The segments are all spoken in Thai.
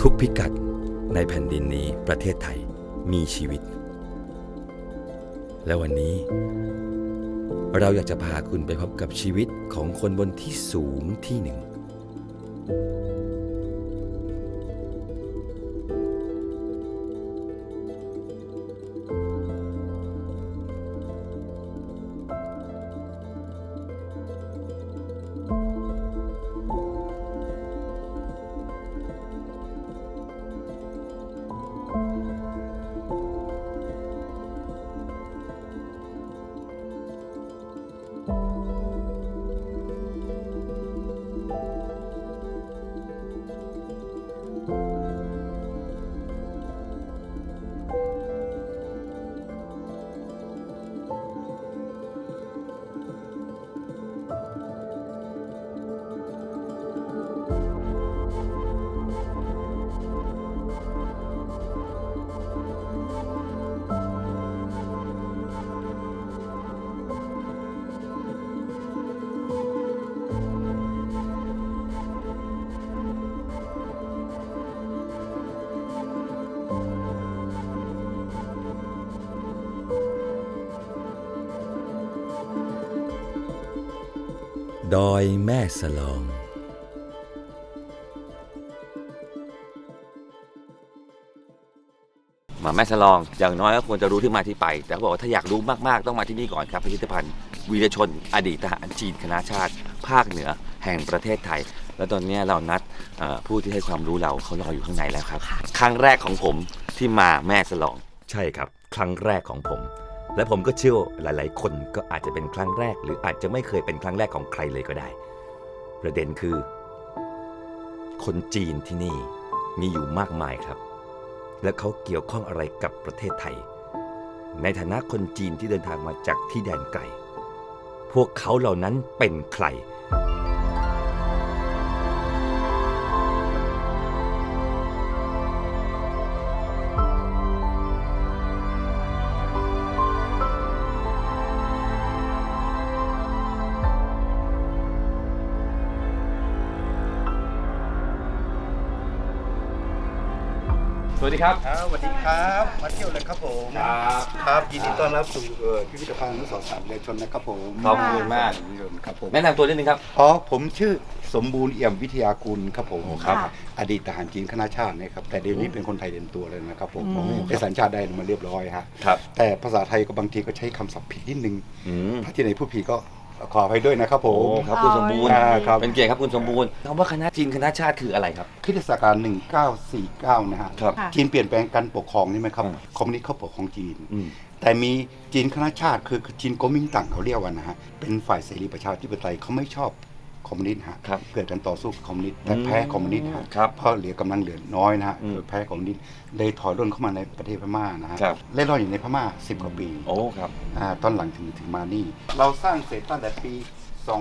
ทุกพิกัดในแผ่นดินนี้ประเทศไทยมีชีวิต และวันนี้ เราอยากจะพาคุณไปพบกับชีวิตของคนบนที่สูงที่หนึ่ง ดอยแม่สลอง มาแม่สลองอย่างน้อยก็ควรจะรู้ที่มาที่ไป แต่เขาบอกว่าถ้าอยากรู้มากๆ ต้องมาที่นี่ก่อนครับพิพิธภัณฑ์วีรชน อดีตทหารจีนคณะชาติ ภาคเหนือแห่งประเทศไทย แล้วตอนนี้เรานัดเอ่อผู้ที่ให้ความรู้เราเขารออยู่ข้างในแล้วครับ ครั้งแรกของผมที่มาแม่สลอง ใช่ครับ ครั้งแรกของผม และผมก็เชื่อหลาย ๆ คนก็อาจจะเป็นครั้งแรก หรืออาจจะไม่เคยเป็นครั้งแรกของใครเลยก็ได้ ประเด็นคือ คนจีนที่นี่มีอยู่มากมายครับ และเขาเกี่ยวข้องอะไรกับประเทศไทย ในฐานะคนจีนที่เดินทางมาจากที่แดนไกล พวกเขาเหล่านั้นเป็นใคร สวัสดีครับ ครับสวัสดีครับ มาเที่ยวเลยครับผมครับยินดีต้อนรับสู่เอ่อพิพิธภัณฑ์อนุสรณ์สามเดชนนะครับผมขอบคุณมากครับผมแนะนำตัวนิดนึงครับ อ๋อผมชื่อสมบูรณ์เอี่ยมวิทยากุลครับผมครับ อดีตทหารจีนคณะชาตินะครับแต่เดี๋ยวนี้เป็นคนไทยเต็มตัวเลยนะครับผมอืม ได้สัญชาติได้มาเรียบร้อยฮะครับ แต่ภาษาไทยก็บางทีก็ใช้คำศัพท์ผิดนิดนึง อืม ถ้าที่ไหนผู้ผิดก็ ขออภัยด้วยนะครับผโอ้ม ครับคุณสมบูรณ์อ่าครับ เป็นเกียรติครับคุณสมบูรณ์คำว่าคณะจีนคณะชาติคืออะไรครับ คริสตศักราช1949 นะฮะครับจีนเปลี่ยนแปลงการปกครองนี่ไหมครับอืม คอมมิวนิสต์เขาปกครองจีน อืม แต่มีจีนคณะชาติคือจีนโกมิงตังเขาเรียกว่านะฮะเป็นฝ่ายเสรีประชาธิปไตยเขาไม่ชอบ คอมมิวนิสต์ฮะครับเกิดการต่อสู้กับคอมมิวนิสต์แต่อืมแพ้คอมมิวนิสต์ฮะครับเพราะเหลือกำลังเหลือน้อยนะฮะอืมแพ้คอมมิวนิสต์เลยถอยร่นเข้ามาในประเทศพม่านะฮะครับ เล่นร่อนอยู่ในพม่า 10 กว่าปีโอ้ครับ อ่าตอนหลังถึงถึงมานี่ เราสร้างเสร็จตั้งแต่ปี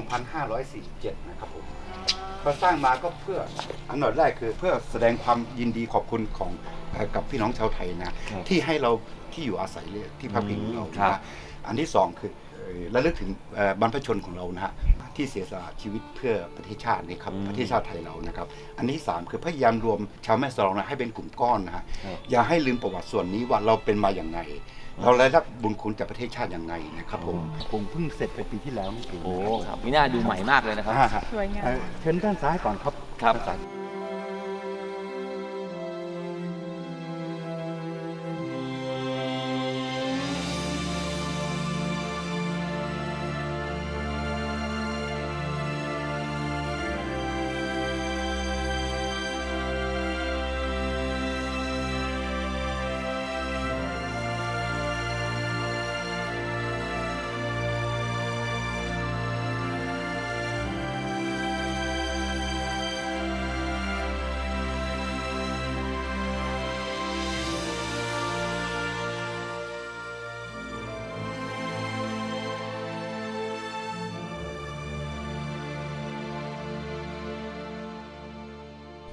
2547 นะครับผมพอสร้างมาก็เพื่ออันดับแรกคือเพื่อแสดงความยินดีขอบคุณของเอ่อกับพี่น้องชาวไทยนะ ครับที่ให้เราที่อยู่อาศัยเลยที่พักพิงของเราอืมครับ นะอันที่สองคือเอ่อ ระลึกถึงเอ่อบรรพชนของเรานะฮะที่เสียสละชีวิตเพื่อประเทศชาตินี่ครับอืมประเทศชาติไทยเรานะครับ อันที่สามคือพยายามรวมชาวแม่สลองนะให้เป็นกลุ่มก้อนนะฮะครับอย่าให้ลืมประวัติส่วนนี้ว่าเราเป็นมาอย่างไงเราได้รับบุญคุณจากประเทศชาติอย่างไงนะครับผมผมเพิ่งเสร็จไปปีที่แล้วนี่เองโอ้ครับมีหน้าดูใหม่มากเลยนะครับอ่าฮะสวยงามเอ่อเชิญด้านซ้ายก่อนครับครับ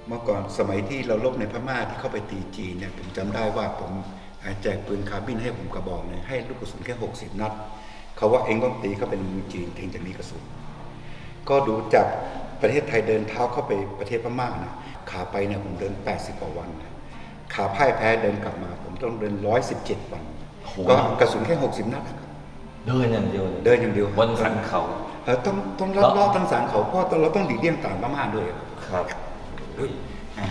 เมื่อก่อนสมัยที่เราลบในพม่าที่เข้าไปตีจีนเนี่ยผมจำได้ว่าผมอ่าแจกปืนคาร์บินให้ผมกระบอกหนึงให้ลูกกระสุนแค่60 นัดเขาว่าเองต้องตีเข้าไปในเมืองจีนถึงจะมีกระสุน ก็ดูจากประเทศไทยเดินเท้าเข้าไปประเทศพม่านะคขาไปเนี่ยผมเดิน 80กว่าวันนะขาพ่ายแพ้เดินกลับมา ผมต้องเดิน 117 วันโอ้โหก็กระสุนแค่60 นัดนะครับเดินอย่างเดียวลเดินอย่างเดียวบนสันเขาเออต้องต้องลัดเลาะทั้งสารเขาเพราะเราต้องหลีกเลี่ยงต่างพม่าด้วยครับครับ อุ้ยอะ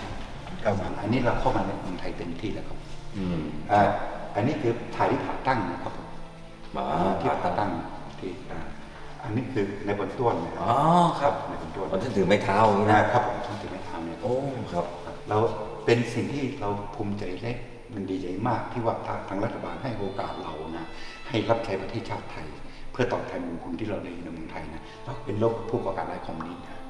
ประมาณอันนี้เราเข้ามาในเมืองไทยเต็มที่แล้วครับอืมอ่าอันนี้คือถ่ายที่ผ่าตั้งนะครับผมมาที่ผ่าตั้งที่อ่าอันนี้คือในบนต้วนนะคอ๋รัอบครับในบนต้วนมันจะถือไม้เท้าอย่างนี้นะนะครับผมต้องถือไม้เท้าเนี่ยโอ้ครับ เราเป็นสิ่งที่เราภูมิใจและมันดีใจมากที่ว่าทางทางรัฐบาลให้โอกาสเรานะให้รับใช้ประเทศชาติไทย เพื่อตอบแทนบุญคุณที่เราได้ในเมืองไทยนะเราเป็นโลกผู้ก่อการร้ายคอมมิวนิสต์นะอ่า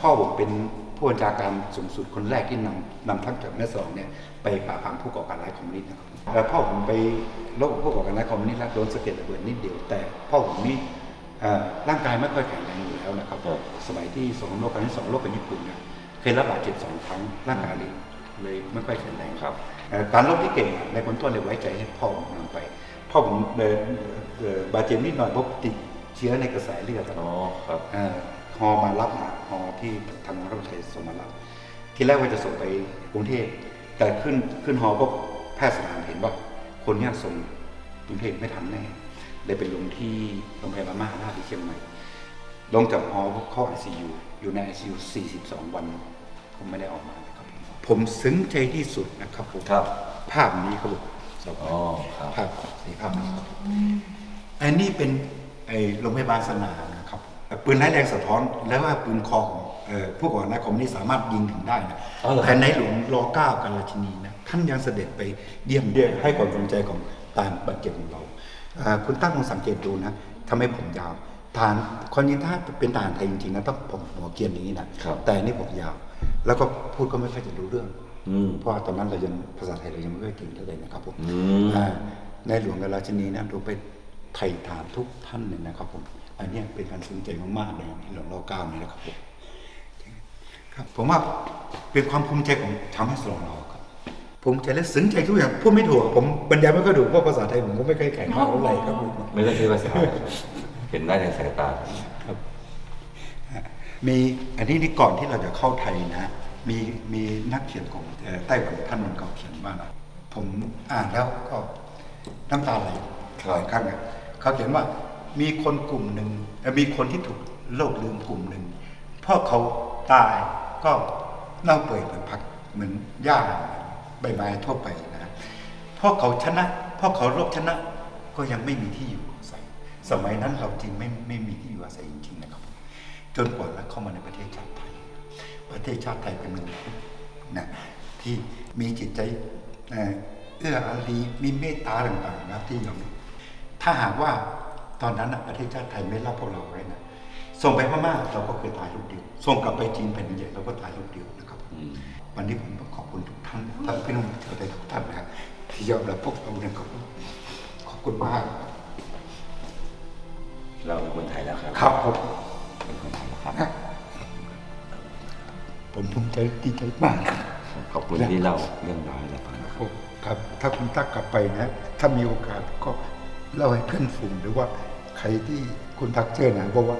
พ่อผมเป็นผู้บัญชาการสูงสุดคนแรกที่นำนำทัพจากแม่สลองเนี่ยไปปราบปรามผู้ก่อการร้ายคอมมิวนิสต์นะครับแล้วพ่อผมไปโลกผู้ก่อการร้ายคอมมิวนิสต์แล้วโดนสะเก็ดระเบิดนิดเดียวแต่ พ่อผมนี่อ่าร่างกายไม่ค่อยแข็งแรงอยู่แล้วนะครับครับสมัยที่สงครามโลกครั้งที่สองโลกกับญี่ปุ่นเนี่ยเคยรับบาดเจ็บสองครั้งร่างกายเลยเลยไม่ค่อยแข็งแรงครับเอ่อการรบที่เก่งในคนต้นเลยไว้ใจให้พ่อผมนำไป พ่อผมเดินเอ่อบาดเจ็บนิดหน่อยเพราะติดเชื้อในกระแสเลือดอ๋อครับเอ่อ ฮอมารับมาฮอที่ทางรัฐไทยส่งมารับที่แรกว่าจะส่งไปกรุงเทพแต่ขึ้นขึ้นฮอก็แพทย์สถานเห็นว่า คนเนี้ยส่งกรุงเทพไม่ทันแน่เลยไปลงที่โรงพยาบาลมหาราชที่เชียงใหม่ลงจากฮอเข้า ICU อยู่ใน ICU 42 วันผมไม่ได้ออกมานะครับ ผมซึ้งใจที่สุดนะครับผมครับ ภาพนี้ครับผมสองอ๋อครับภาพสีภาพนี้ครับอันนี้เป็นไอ้โรงพยาบาลสนามนะครับ ปืนไร้แรงสะท้อนแล้วว่าปืนคอของเอ่อผู้ก่อการร้ายคอมมิวนิสต์สามารถยิงถึงได้นะอ๋อเหรอแผ่นในหลวงรอเก้ากันราชินีนะท่านยังเสด็จไปเยี่ยมเยียนให้ความสนใจของตานบาดเจ็บของเราอ่าคุณตั้งลองสังเกตดูนะทำไมผมยาวทหารคนนี้ถ้าเป็นทหารไทยจริงๆนะต้องผมหัวเกรียนอย่างนี้นะครับแต่อันนี่ผมยาว แล้วก็พูดก็ไม่ค่อยจะรู้เรื่องอืมเพราะว่าตอนนั้นเรายังภาษาไทยเรายังไม่ค่อยเก่งเท่าไหร่นะครับผมอืมอ่าในหลวงกับราชินีนะดูไปไถ่ถามทุกท่านเลยนะครับผม อันเนี้ยเป็นการซึ้งใจมากๆเลยในหลวงรอเก้านี่นะครับผมครับผมว่าเป็นความภูมิใจของชาวแม่สลองเราครับภูมิใจและซึ้งใจทุกอย่างพูดไม่ถูกผมบรรยายไม่ค่อยถูกเพราะภาษาไทยผมก็ไม่ค่อยแข็งมากเท่าไหร่ครับผมไม่ต้องใช้ภาษาเห็นได้ในสายตาครับ มีอันนี้นี่ก่อนที่เราจะเข้าไทยนะมีมีนักเขียนของเอ่อไต้หวันท่านหนึ่งเขาเขียนว่านะผมอ่านแล้วก็น้ำตาไหลหลายครั้งอะเขาเขียนว่า มีคนกลุ่มหนึ่งมีคนที่ถูกโลกลืมกลุ่มหนึ่งพราะเขาตายก็เน่าเปื่อยเหมือนผักเหมือนหญ้าใบไม้ทั่วไปนะพราะเขาชนะพราะเขารบชนะก็ยังไม่มีที่อยู่อาศัยสมัยนั้นเราจริงไม่ไม่มีที่อยู่อาศัยจริงๆนะครับ จนกว่าเราเข้ามาในประเทศชาติไทย ประเทศชาติไทยเป็นเมืองนะที่มีจิตใจเอ่อเอื้ออารีมีเมตตาต่างๆนะที่ยอมถ้าหากว่า ตอนนั้นนะประเทศชาติไทยไม่รับพวกเราไว้นะส่งไปพม่าเราก็เคยตายลูกเดียว ส่งกลับไปจีนแผ่นดินใหญ่เราก็ตายลูกเดียวนะครับอืมวันนี้ผมต้องขอบคุณทุกท่านท่านพี่น้องชาวไทยทุกท่านนะครับที่ยอมรับพวกเราเนี่ยขอบคุณขอบคุณมาก เราเป็นคนไทยแล้วครับ ครับผมเป็นคนไทยแล้วครับ ผมภูมิใจดีใจมาก ขอบคุณที่เราเรื่องราวให้เราฟังนะครับผมครับ ถ้าคุณตักกลับไปนะ ถ้ามีโอกาสก็ เล่าให้เพื่อนฝูงหรือว่าใครที่คุณทักเจอนะบอกว่า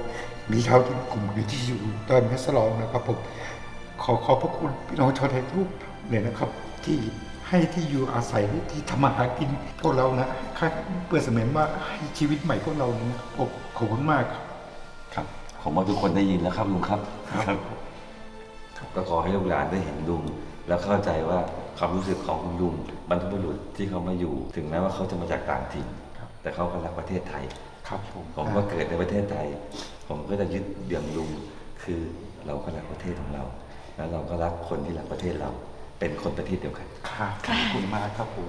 มีชาวที่กลุ่มหนึ่งที่อยู่ตอนแมสลองนะครับผมขอขอบพระคุณพี่น้องชาวไทยทุกเลยนะครับ ที่ให้ที่อยู่อาศัยที่ทำมาหากินพวกเรานะค่าเพื่อเสมือนว่าให้ชีวิตใหม่พวกเราเนี่ยนะครับผมขอบคุณมากครับครับผมว่าทุกคนได้ยินแล้วครับลุงครับครับก็ขอให้ลูกหลานได้เห็นลุงแล้วเข้าใจว่าความรู้สึกของคุณลุงบรรพบุรุษที่เขามาอยู่ ถึงแม้ว่าเขาจะมาจากต่างถิ่นครับ แต่เขาก็รักประเทศไทย ครับผมผมก็เกิดในประเทศไทย ผมก็จะยึดเดี่ยงลุงคือเราก็รักประเทศของเรา แล้วเราก็รักคนที่รักประเทศเรา เป็นคนประเทศเดียวกัน ครับขอบคุณมากครับผม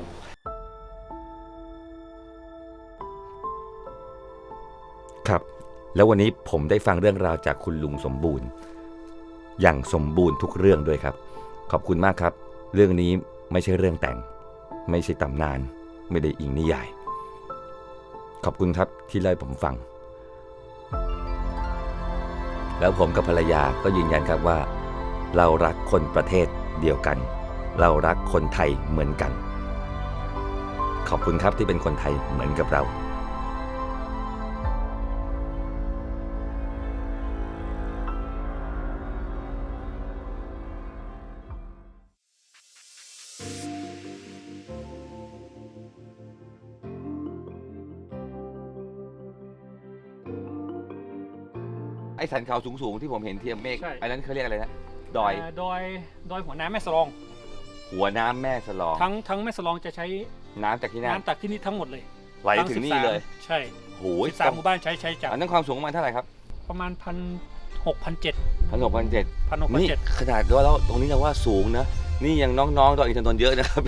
ครับ แล้ววันนี้ผมได้ฟังเรื่องราวจากคุณลุงสมบูรณ์ อย่างสมบูรณ์ทุกเรื่องด้วยครับ ขอบคุณมากครับ เรื่องนี้ไม่ใช่เรื่องแต่ง ไม่ใช่ตำนาน ไม่ได้อิงนิยาย ขอบคุณครับที่เล่าผมฟัง แล้วผมกับภรรยาก็ยืนยันครับว่า เรารักคนประเทศเดียวกัน เรารักคนไทยเหมือนกัน ขอบคุณครับที่เป็นคนไทยเหมือนกับเรา อ้สันเขาสูงๆที่ผมเห็นเทียมเมฆใช่ อันนั้นเขาเรียกอะไรนะดอยาดอยดอยหัวน้ำแม่สลอง หัวน้ำแม่สลอง ทั้งทั้งแม่สลองจะใช้น้ำจากที่นั่นน้ำตักที่นี่ทั้งหมดเลยไหลถึงนี่เลยใช่โอ้ยสามหมู่บ้านใช้ใช้จากอันนั้นความสูงประมาณเท่าไหร่ครับประมาณพันหกพันเจ็ดพันหกพันเจ็ดพันหกพันนี่เจ็ด ขนาดว่าเราตรงนี้เราว่าสูงนะ นี่ยังน้องๆดอยอินทนนท์เยอะนะครับ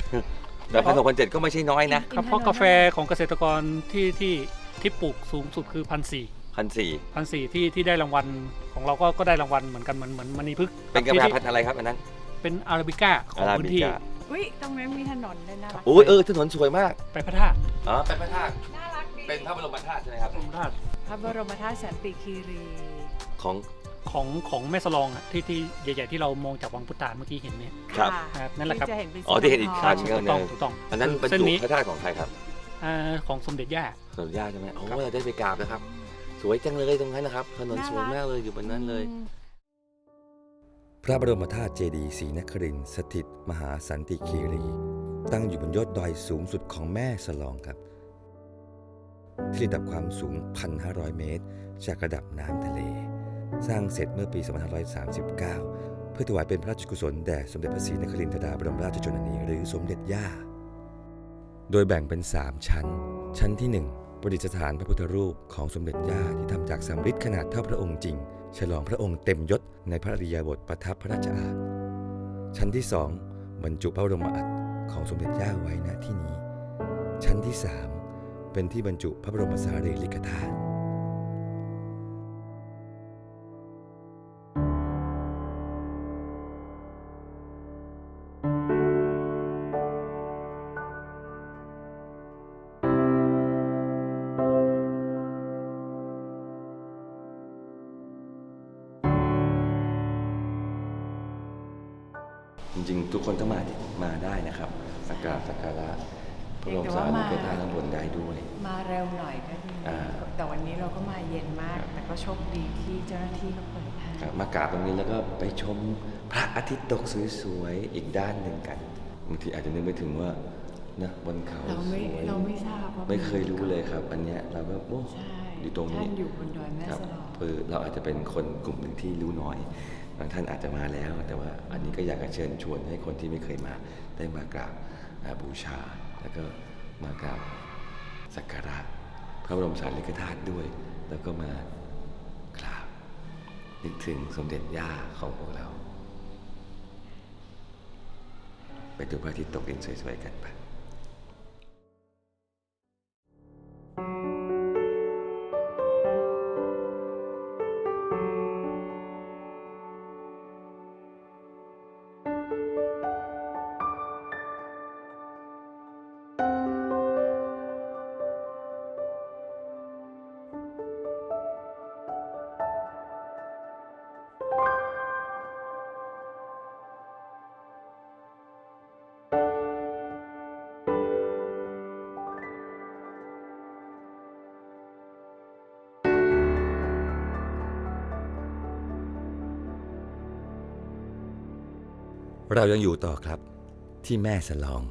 แต่พันหกพันเจ็ดก็ไม่ใช่น้อยนะ ครับเพราะกาแฟของเกษตรกรที่ที่ที่ปลูกสูงสุดคือพันสี่ พันสี่พันสี่ที่ที่ได้รางวัลของเราก็ก็ได้รางวัลเหมือนกันเหมือนเหมือนมณีพึกษ์เป็นกาแฟที่พันธุ์อะไรครับอันนั้น เป็นอาราบิก้าของอาราพื้บินที่ก้าอุ้ยตรงนั้นมีถนนด้วยน่ารักโอ้ยเออถนนสวยมากไปพระธาตุอ๋อเป็นพระธาตุน่ารักดีเป็นพระบรมธาตุใช่ไหมครับ พระธาตุพระบรมธาตุสันติคีรีของของของแม่สลองอะที่ที่ใหญ่ๆที่เรามองจากวังพุทธาเมื่อกี้เห็นเนี่ย ครับะครับนั่นแหละครับ ที่จะเห็นเป็นอ๋อที่เห็นอีกสีคันทก็องถูกต้องถูกต้องอันนั้นบรรเส้นจุนี้พระธาตุของใครครับอ่าของสมเด็จย่า สมญาติใช่ไหมโอ้ครับเราได้ไปกราบนะครับ สวยจังเลยตรงนั้นนะครับ ถนนสวยมากเลยอยู่บนนั้นเลยอืมพระบรมธาตุเจดีย์ศรีนครินทร์สถิตมหาสันติคีรี ตั้งอยู่บนยอดดอยสูงสุดของแม่สลองครับ ที่ระดับความสูง 1,500 เมตร จากระดับน้ำทะเล สร้างเสร็จเมื่อปี 2539 เพื่อถวายเป็นพระราชกุศลแด่สมเด็จพระศรีนครินทราบรมราชชนนีหรือสมเด็จย่า โดยแบ่งเป็น 3 ชั้น ชั้นที่ 1 ประดิษฐานพระพุทธรูปของสมเด็จย่าที่ทำจากสำริดขนาดเท่าพระองค์จริง ฉลองพระองค์เต็มยศในพระอริยาบทประทับพระราชอาณชั้นที่สองบรรจุพระบรมอัฐของสมเด็จย่าไว้ณที่นี้ ชั้นที่3เป็นที่บรรจุพระบรมสารีริกธาตุ จริง ๆ ทุกคนต้องมาที่มาได้นะครับสักการะสักการะพระบรมสารีริกธาตุข้างบนได้ด้วย มาเร็วหน่อยก็ดีอ่า แต่วันนี้เราก็มาเย็นมาก แต่ก็โชคดีที่เจ้าหน้าที่เขาเปิดให้ครับมากราบตรงนี้แล้วก็ไปชมพระอาทิตย์ตกสวยๆอีกด้านหนึ่งกันบางทีอาจจะนึกไม่ถึงว่านะบนเขาเราสไม่วยเราไม่ทราบว่าไม่เคยรู้เลยครับ อันเนี้ยเราก็โอ้ใช่อยู่ตรงนี้ท่านอยู่บนดอยแม่ครับสลองคือเราอาจจะเป็นคนกลุ่มหนึ่งที่รู้น้อย บางท่านอาจจะมาแล้ว แต่ว่าอันนี้ก็อยากจะเชิญชวนให้คนที่ไม่เคยมาได้มากราบอ่าบูชา แล้วก็มากราบสักการะพระบรมสารีริกธาตุด้วย แล้วก็มากราบนึกถึงสมเด็จย่าของพวกเรา ไปดูพระอาทิตย์ตกดินสวยๆกันไป เรายังอยู่ต่อครับที่แม่สลอง